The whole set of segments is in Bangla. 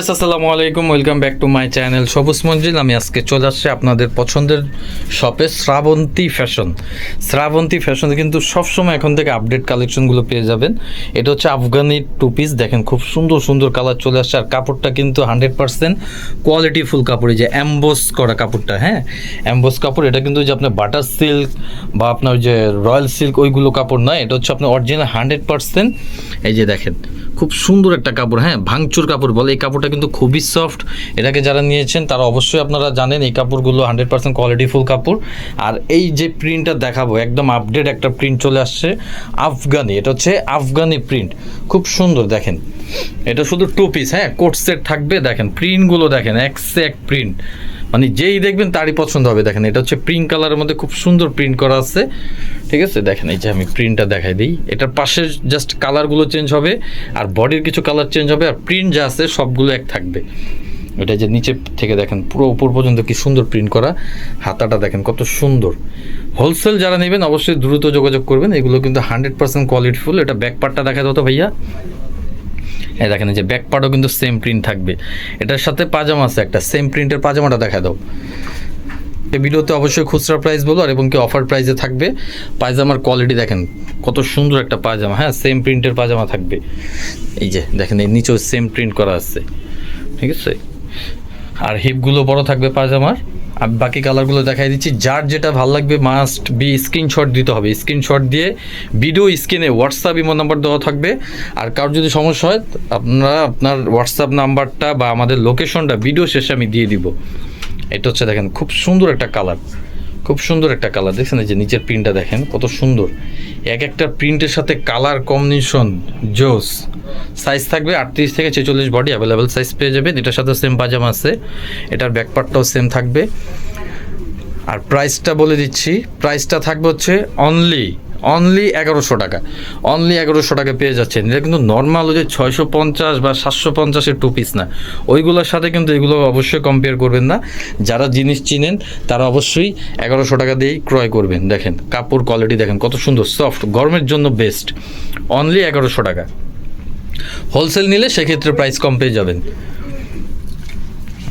আসসালামু আলাইকুম welcome back to my channel Sabuj Manzil আমি আজকে চলে আসছি আপনাদের পছন্দের শপে শ্রাবন্তী ফ্যাশন শ্রাবন্তী ফ্যাশন কিন্তু সবসময় এখন থেকে আপডেট কালেকশনগুলো পেয়ে যাবেন। এটা হচ্ছে আফগানি টু পিস দেখেন, খুব সুন্দর সুন্দর কালার চলে আসছে। আর কাপড়টা কিন্তু হান্ড্রেড পার্সেন্ট কোয়ালিটি ফুল কাপড়। এই যে অ্যাম্বোস করা কাপড়টা হ্যাঁ? অ্যাম্বোস কাপড়, এটা কিন্তু যে আপনার বাটার সিল্ক বা আপনার যে রয়্যাল সিল্ক ওইগুলো কাপড় নয়। এটা হচ্ছে আপনার অরিজিনাল হান্ড্রেড পার্সেন্ট এই যে দেখেন, খুব সুন্দর একটা কাপড় হ্যাঁ? ভাঙচুর কাপড় বলে। এই কাপড়টা কিন্তু খুবই সফট এটাকে যারা নিয়েছেন, তারা অবশ্যই আপনারা জানেন এই কাপড়গুলো হান্ড্রেড পার্সেন্ট কোয়ালিটিফুল কাপড়। আর এই যে প্রিন্টটা দেখাবো, একদম আপডেট একটা প্রিন্ট চলে আসছে, আফগানি। এটা হচ্ছে আফগানি প্রিন্ট খুব সুন্দর, দেখেন। এটা শুধু টু পিস হ্যাঁ কোট সেট থাকবে, দেখেন প্রিন্টগুলো দেখেন, এক সে এক প্রিন্ট মানে যেই দেখবেন তারই পছন্দ হবে। দেখেন, এটা হচ্ছে প্রিন্ট কালারের মধ্যে খুব সুন্দর প্রিন্ট করা আছে। ঠিক আছে? দেখেন, এই যে আমি প্রিন্টটা দেখাই দিই। এটার পাশে জাস্ট কালারগুলো চেঞ্জ হবে, আর বডির কিছু কালার চেঞ্জ হবে, আর প্রিন্ট যা আছে সবগুলো এক থাকবে। এটা যে নিচে থেকে দেখেন, পুরো উপর পর্যন্ত কি সুন্দর প্রিন্ট করা। হাতাটা দেখেন কত সুন্দর। হোলসেল যারা নেবেন, অবশ্যই দ্রুত যোগাযোগ করবেন। এগুলো কিন্তু হান্ড্রেড পার্সেন্ট কোয়ালিটিফুল এটা ব্যাক পার্টটা দেখা তো ভাইয়া। হ্যাঁ দেখেন এই যে ব্যাক পার্টও কিন্তু সেম প্রিন্ট থাকবে। এটার সাথে পাজামা আছে একটা সেম প্রিন্টের পাজামাটা দেখা দাও। এই ভিডিওতে অবশ্যই খুচরা প্রাইস বলো আর এবং কি অফার প্রাইসে থাকবে। পায়জামার কোয়ালিটি দেখেন, কত সুন্দর একটা পায়জামা হ্যাঁ সেম প্রিন্টের পায়জামা থাকবে। এই যে দেখেন এই নিচেও সেম প্রিন্ট করা আছে, ঠিক আছে? আর হিপগুলো বড় থাকবে পায়জামার আর বাকি কালারগুলো দেখাই দিচ্ছি। যার যেটা ভালো লাগবে মাস্ট বি স্ক্রিনশট দিতে হবে। স্ক্রিনশট দিয়ে ভিডিও স্ক্রিনে হোয়াটসঅ্যাপ ইমো নাম্বার দেওয়া থাকবে। আর কারোর যদি সমস্যা হয়, আপনারা আপনার হোয়াটসঅ্যাপ নাম্বারটা বা আমাদের লোকেশনটা ভিডিও শেষে আমি দিয়ে দিব। এটা হচ্ছে দেখেন, খুব সুন্দর একটা কালার খুব সুন্দর একটা কালার দেখছেন এই যে নিচের প্রিন্টটা দেখেন, কত সুন্দর। এক একটা প্রিন্টের সাথে কালার কম্বিনেশন জোস। সাইজ থাকবে আটত্রিশ থেকে ছেচল্লিশ বডি অ্যাভেলেবেল সাইজ পেয়ে যাবেন। এটার সাথে সেম পাজামা আছে। এটার ব্যাকপার্টটাও সেম থাকবে। আর প্রাইসটা বলে দিচ্ছি। প্রাইসটা থাকবে হচ্ছে অনলি অনলি এগারোশো টাকা। অনলি এগারোশো টাকা পেয়ে যাচ্ছেন। এটা কিন্তু নর্মাল ওই যে ছয়শো পঞ্চাশ বা সাতশো পঞ্চাশের টু পিস না। ওইগুলোর সাথে কিন্তু এগুলো অবশ্যই কম্পেয়ার করবেন না। যারা জিনিস চিনেন, তারা অবশ্যই এগারোশো টাকা দিয়েই ক্রয় করবেন। দেখেন, কাপড় কোয়ালিটি দেখেন, কত সুন্দর সফট গরমের জন্য বেস্ট অনলি এগারোশো টাকা। হোলসেল নিলে সেক্ষেত্রে প্রাইস কম পেয়ে যাবেন।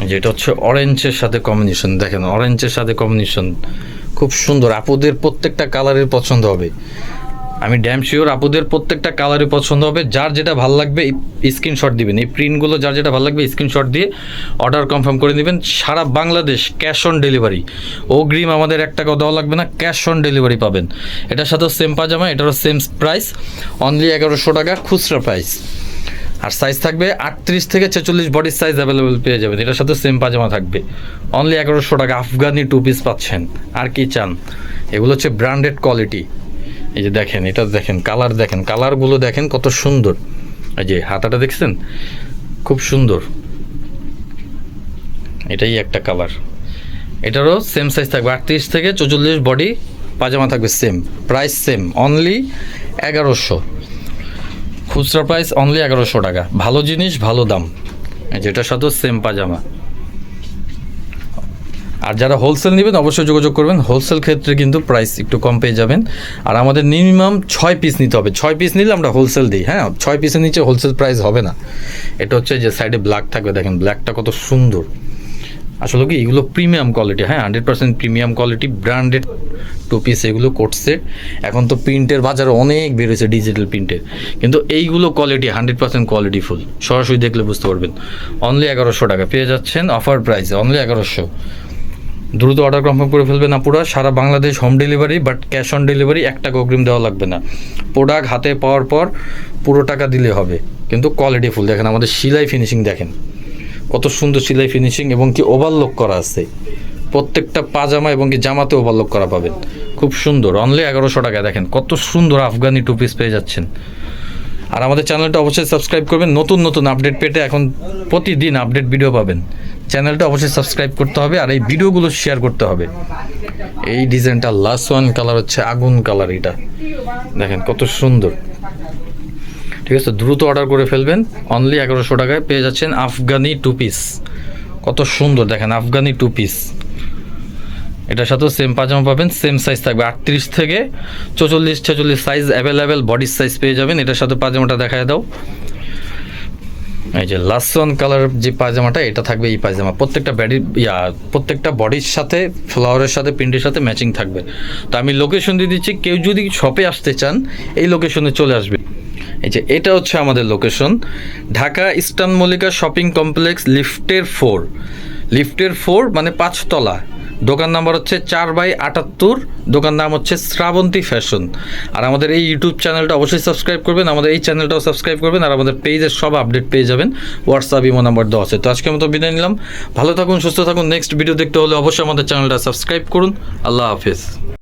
যেটা হচ্ছে অরেঞ্জের সাথে কম্বিনেশন দেখেন অরেঞ্জের সাথে কম্বিনেশন খুব সুন্দর। আপুদের প্রত্যেকটা কালারের পছন্দ হবে। আমি ড্যাম শিওর আপুদের প্রত্যেকটা কালারই পছন্দ হবে। যার যেটা ভালো লাগবে স্ক্রিনশট দিবেন। এই প্রিন্টগুলো যার যেটা ভালো লাগবে স্ক্রিনশট দিয়ে অর্ডার কনফার্ম করে নেবেন সারা বাংলাদেশ ক্যাশ অন ডেলিভারি অগ্রিম আমাদের এক টাকাও দেওয়া লাগবে না ক্যাশ অন ডেলিভারি পাবেন। এটার সাথেও সেম পাজামা, এটারও সেম প্রাইস অনলি এগারোশো টাকা খুচরা প্রাইস আর সাইজ থাকবে আটত্রিশ থেকে ছেচল্লিশ বডির সাইজ অ্যাভেলেবেল পেয়ে যাবেন। এটার সাথে সেম পাজামা থাকবে। অনলি এগারোশো টাকা আফগানি টু পিস পাচ্ছেন। আর কি চান? এগুলো হচ্ছে ব্র্যান্ডেড কোয়ালিটি এই যে দেখেন, এটা দেখেন কালার দেখেন কালারগুলো দেখেন কত সুন্দর। এই যে হাতাটা দেখছেন? খুব সুন্দর। এটাই একটা কালার এটারও সেম সাইজ থাকবে। আটত্রিশ থেকে চৌচল্লিশ বডি পাজামা থাকবে সেম প্রাইস সেম অনলি এগারোশো। খুচরা প্রাইস অনলি এগারোশো টাকা। ভালো জিনিস, ভালো দাম। যেটার সাথেও সেম পাজামা। আর যারা হোলসেল নেবেন, অবশ্যই যোগাযোগ করবেন। হোলসেল ক্ষেত্রে কিন্তু প্রাইস একটু কম পেয়ে যাবেন। আর আমাদের মিনিমাম ছয় পিস নিতে হবে। ছয় পিস নিলে আমরা হোলসেল দিই হ্যাঁ? ছয় পিসের নিচে হোলসেল প্রাইস হবে না। এটা হচ্ছে যে সাইডে ব্ল্যাক থাকবে, দেখেন। ব্ল্যাকটা কত সুন্দর। আসলে কি, এগুলো প্রিমিয়াম কোয়ালিটি হ্যাঁ hundred percent premium quality branded two piece এগুলো করছে। এখন তো প্রিন্টের বাজারে অনেক বেরোয়েছে ডিজিটাল প্রিন্টের কিন্তু এইগুলো quality hundred percent quality full সরাসরি দেখলে বুঝতে পারবেন। অনলি এগারোশো টাকা পেয়ে যাচ্ছেন অফার প্রাইসে অনলি এগারোশো। দ্রুত অর্ডার কনফার্ম করে ফেলবেন না পুরো, সারা Bangladesh home delivery but cash on delivery এক টাকা অগ্রিম দেওয়া লাগবে না। প্রোডাক্ট হাতে পাওয়ার পর পুরো টাকা দিলে হবে। কিন্তু কোয়ালিটি ফুল দেখেন আমাদের সিলাই ফিনিশিং দেখেন। কত সুন্দর সিলাই ফিনিশিং এবং কি ওভারলোক করা আছে। প্রত্যেকটা পাজামা এবং কি জামাতে ওভারলোক করা পাবেন। খুব সুন্দর। অনলি এগারোশো টাকা দেখেন, কত সুন্দর আফগানি টু পিস পেয়ে যাচ্ছেন। আর আমাদের চ্যানেলটা অবশ্যই সাবস্ক্রাইব করবেন। নতুন নতুন আপডেট পেতে এখন প্রতিদিন আপডেট ভিডিও পাবেন। চ্যানেলটা অবশ্যই সাবস্ক্রাইব করতে হবে আর এই ভিডিওগুলো শেয়ার করতে হবে। এই ডিজাইনটা লাস্ট ওয়ান কালার হচ্ছে আগুন কালার এটা। দেখেন কত সুন্দর। ঠিক আছে, দ্রুত অর্ডার করে ফেলবেন। অনলি এগারোশো টাকায় পেয়ে যাচ্ছেন আফগানি টু পিস কত সুন্দর, দেখেন, আফগানি টু পিস এটার সাথেও সেম পাজামা পাবেন সেম সাইজ থাকবে। আটত্রিশ থেকে চৌচল্লিশ, ছেচল্লিশ সাইজ অ্যাভেলেবেল বডির সাইজ পেয়ে যাবেন। এটার সাথে পাজামাটা দেখায় দাও। এই যে লাসন কালার যে পায়জামাটা এটা থাকবে এই পায়জামা প্রত্যেকটা ব্যাডি ইয়া, প্রত্যেকটা বডির সাথে ফ্লাওয়ারের সাথে প্রিন্টের সাথে ম্যাচিং থাকবে। তো আমি লোকেশন দিয়ে দিচ্ছি, কেউ যদি শপে আসতে চান, এই লোকেশনে চলে আসবে। এই যে এটা হচ্ছে আমাদের location Dhaka eastern Mallika shopping complex, লিফটের ফোর। লিফটের ফোর মানে পাঁচতলা। দোকান নাম্বার হচ্ছে চার বাই আটাত্তর। দোকান নাম হচ্ছে শ্রাবন্তী ফ্যাশন। আর আমাদের এই ইউটিউব চ্যানেলটা অবশ্যই সাবস্ক্রাইব করবেন। আমাদের এই চ্যানেলটাও সাবস্ক্রাইব করবেন। আর আমাদের পেজের সব আপডেট পেয়ে যাবেন। হোয়াটসঅ্যাপ ইমো নাম্বার দেওয়া আছে। তো আজকের মতো বিদায় নিলাম। ভালো থাকুন, সুস্থ থাকুন। নেক্সট ভিডিও দেখতে হলে অবশ্যই আমাদের চ্যানেলটা সাবস্ক্রাইব করুন। আল্লাহ হাফিজ।